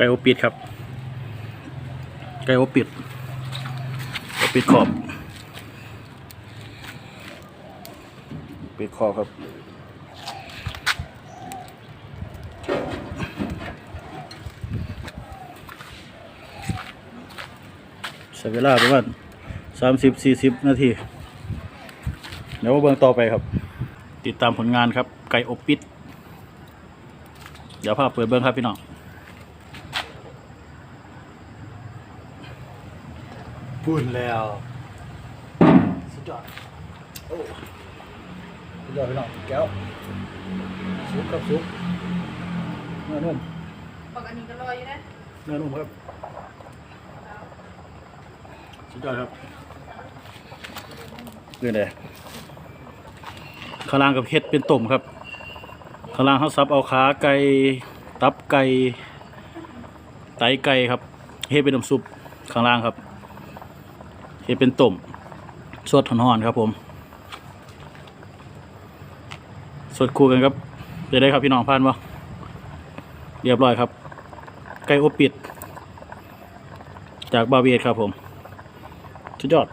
ไก่อปิดครับ ไก่อปิดปิดขอบ ปิดขอบครับใช้เวลาประมาณสามสิบสี่สิบนาที เดี๋ยวมาเบิ่งต่อไปครับ ติดตามผลงานครับ ไก่อบปิด เดี๋ยวพาพเปิดเบิ่งครับพี่น้อง พูดแล้ว สุดยอด โอ้สุดยอดพี่น้องแก้วซุปครับซุปเนื้อนุ่มปกติก็ลอยอยู่นะเนื้อนุ่มครับสุดยอดครับเรื่องใดข้างล่างกับเห็ดเป็นต้มครับข้างล่างเขาซับเอาขาไก่ตับไก่ไตไก่ครับเฮ็ดเป็นน้ำซุปข้างล่างครับ เฮ็ดเป็นต้มสดหอนๆครับผมสดคู่กันครับเดี๋ยวได้ครับพี่น้องพานบ่เรียบร้อยครับไก่อบปิด จากบาเวียครับผมสุดยอด